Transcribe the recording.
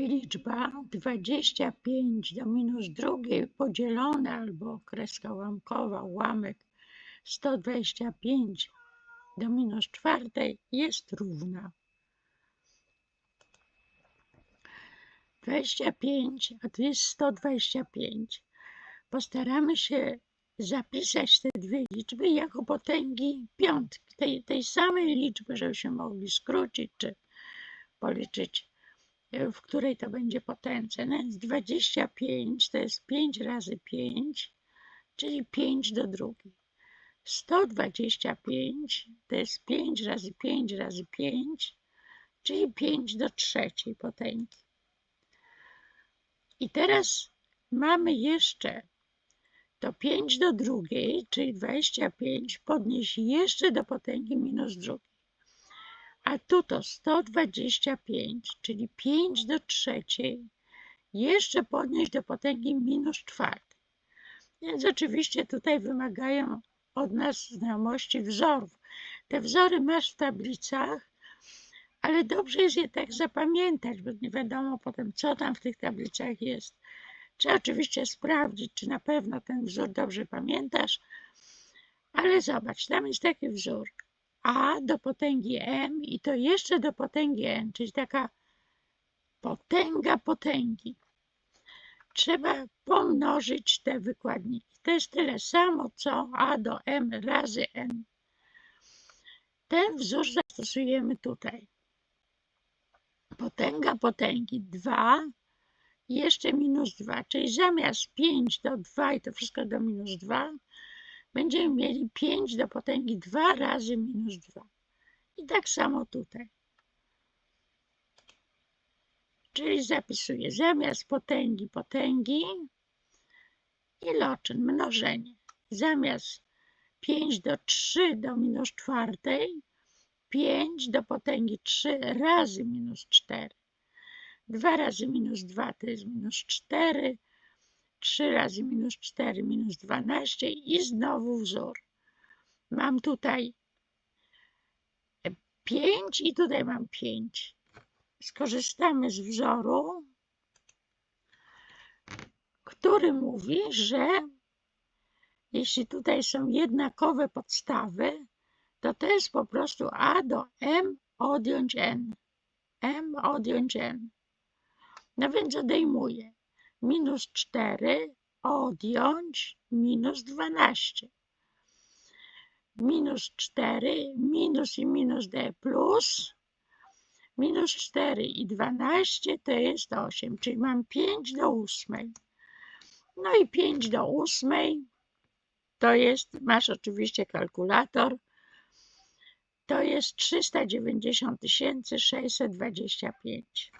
liczba 25 do minus drugiej podzielone albo kreska ułamkowa, ułamek 125 do minus czwartej jest równa. 25, a tu jest 125. Postaramy się zapisać te dwie liczby jako potęgi piątki, tej, tej samej liczby, żebyśmy mogli skrócić czy policzyć, w której to będzie potędze. No więc 25 to jest 5 razy 5, czyli 5 do drugiej. 125 to jest 5 razy 5 razy 5, czyli 5 do trzeciej potęgi. I teraz mamy jeszcze to 5 do drugiej, czyli 25, podnieść jeszcze do potęgi minus drugiej. A tu to 125, czyli 5 do trzeciej, jeszcze podnieść do potęgi minus czwartej. Więc oczywiście tutaj wymagają od nas znajomości wzorów. Te wzory masz w tablicach, ale dobrze jest je tak zapamiętać, bo nie wiadomo potem, co tam w tych tablicach jest. Trzeba oczywiście sprawdzić, czy na pewno ten wzór dobrze pamiętasz, ale zobacz, tam jest taki wzór a do potęgi m i to jeszcze do potęgi n, czyli taka potęga potęgi. Trzeba pomnożyć te wykładniki. To jest tyle samo, co a do m razy n. Ten wzór zastosujemy tutaj. Potęga potęgi 2 jeszcze minus 2, czyli zamiast 5 do 2 i to wszystko do minus 2, będziemy mieli 5 do potęgi 2 razy minus 2. I tak samo tutaj. Czyli zapisuję zamiast potęgi potęgi iloczyn, mnożenie. Zamiast 5 do 3 do minus czwartej, 5 do potęgi 3 razy minus 4. 2 razy minus 2 to jest minus 4, 3 razy minus 4 minus 12 i znowu wzór. Mam tutaj 5 i tutaj mam 5. Skorzystamy z wzoru, który mówi, że jeśli tutaj są jednakowe podstawy, to to jest po prostu a do m odjąć n. m odjąć n. No więc odejmuję minus 4 odjąć minus 12. Minus 4, minus i minus d plus, minus 4 i 12 to jest 8, czyli mam 5 do 8. No i 5 do 8 to jest, masz oczywiście kalkulator, to jest 390 625.